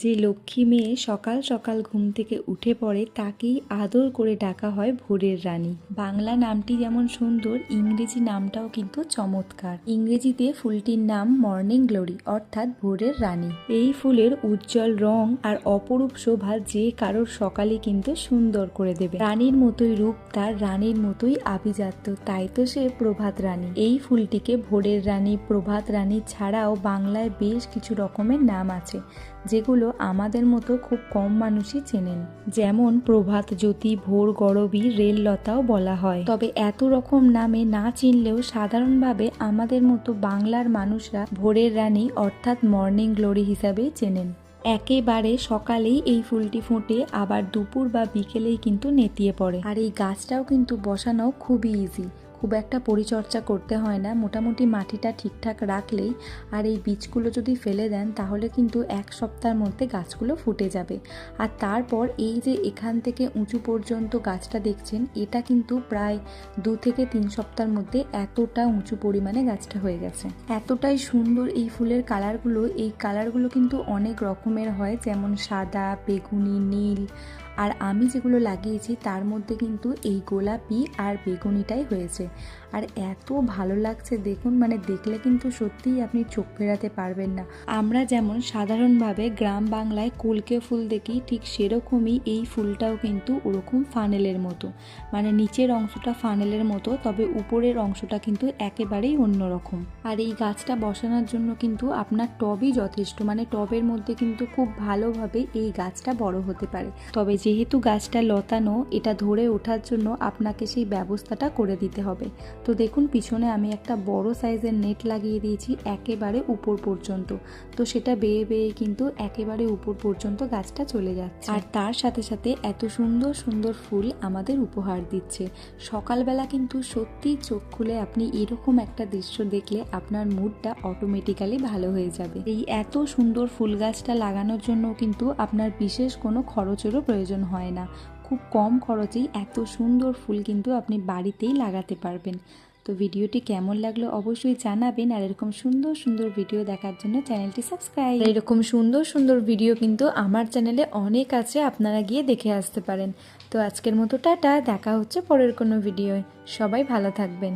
যে লক্ষ্মী মেয়ে সকাল সকাল ঘুম থেকে উঠে পড়ে তাকেই আদর করে ডাকা হয় ভোরের রানী। বাংলা নামটি যেমন সুন্দর, ইংরেজি নামটাও কিন্তু চমৎকার। ইংরেজিতে ফুলটির নাম মর্নিং গ্লোরি অর্থাৎ ভোরের রানী। এই ফুলের উজ্জ্বল রং আর অপরূপ শোভা যে কারোর সকালে কিন্তু সুন্দর করে দেবে। রানীর মতোই রূপ তার রানীর মতোই আভিজাত্য, তাই তো সে প্রভাত রানী। এই ফুলটিকে ভোরের রানী, প্রভাত রানী ছাড়াও বাংলায় বেশ কিছু রকমের নাম আছে, যেগুলো আমাদের মতো খুব কম মানুষই চেনেন। যেমন প্রভাত জ্যোতি, ভোর গরবী রেললতাও বলা হয়। তবে এত রকম নামে না চিনলেও সাধারণভাবে আমাদের মতো বাংলার মানুষরা ভোরের রানী অর্থাৎ মর্নিং গ্লোরি হিসাবে চেনেন। একেবারে সকালেই এই ফুলটি ফুটে, আবার দুপুর বা বিকেলেই কিন্তু নেতিয়ে পড়ে। আর এই গাছটাও কিন্তু বসানো খুবই ইজি খুব একটা পরিচর্যা করতে হয় না। মোটামুটি মাটিটা ঠিকঠাক রাখলেই আর এই বীজগুলো যদি ফেলে দেন, তাহলে কিন্তু এক সপ্তাহের মধ্যে গাছগুলো ফুটে যাবে। আর তারপর এই যে এখান থেকে উঁচু পর্যন্ত গাছটা দেখছেন, এটা কিন্তু প্রায় দু থেকে তিন সপ্তাহের মধ্যে এতটা উঁচু পরিমাণে গাছটা হয়ে গেছে। এতটাই সুন্দর এই ফুলের কালারগুলো। এই কালারগুলো কিন্তু অনেক রকমের হয়, যেমন সাদা, বেগুনি, নীল। আর আমি যেগুলো লাগিয়েছি, তার মধ্যে কিন্তু এই গোলাপি আর বেগুনিটাই হয়েছে। আর এত ভালো লাগছে, দেখুন মানে দেখলে কিন্তু সত্যিই আপনি চোখ ফেরাতে পারবেন না। আমরা যেমন সাধারণভাবে গ্রাম বাংলায় কলকে ফুল দেখি, ঠিক সেরকমই এই ফুলটাও কিন্তু ওরকম ফানেলের মতো। মানে নিচের অংশটা ফানেলের মতো, তবে উপরের অংশটা কিন্তু একেবারেই অন্যরকম। আর এই গাছটা বসানোর জন্য কিন্তু আপনার টবই যথেষ্ট মানে টবের মধ্যে কিন্তু খুব ভালোভাবে এই গাছটা বড় হতে পারে। তবে যেহেতু গাছটা লতানো, এটা ধরে ওঠার জন্য আপনাকে সেই ব্যবস্থাটা করে দিতে হবে। তো দেখুন, পিছনে আমি একটা বড় সাইজের নেট লাগিয়ে দিয়েছি একেবারে উপর পর্যন্ত। তো সেটা বেয়ে বেয়ে কিন্তু একেবারে উপর পর্যন্ত গাছটা চলে যাচ্ছে। আর তার সাথে সাথে এত সুন্দর সুন্দর ফুল আমাদের উপহার দিচ্ছে। সকালবেলা কিন্তু সত্যি চোখ খুলে আপনি এরকম একটা দৃশ্য দেখলে আপনার মুডটা অটোমেটিক্যালি ভালো হয়ে যাবে। এই এত সুন্দর ফুল গাছটা লাগানোর জন্য কিন্তু আপনার বিশেষ কোনো খরচেরও প্রয়োজন হয় না। খুব কম খরচেই এত সুন্দর ফুল কিন্তু আপনি বাড়িতেই লাগাতে পারবেন। তো ভিডিওটি কেমন লাগল অবশ্যই জানাবেন আর এরকম সুন্দর সুন্দর ভিডিও দেখার জন্য চ্যানেলটি সাবস্ক্রাইব। এরকম সুন্দর সুন্দর ভিডিও কিন্তু আমার চ্যানেলে অনেক আছে, আপনারা গিয়ে দেখে আসতে পারেন। তো আজকের মতো টাটা, দেখা হচ্ছে পরের কোনো ভিডিওয়। সবাই ভালো থাকবেন।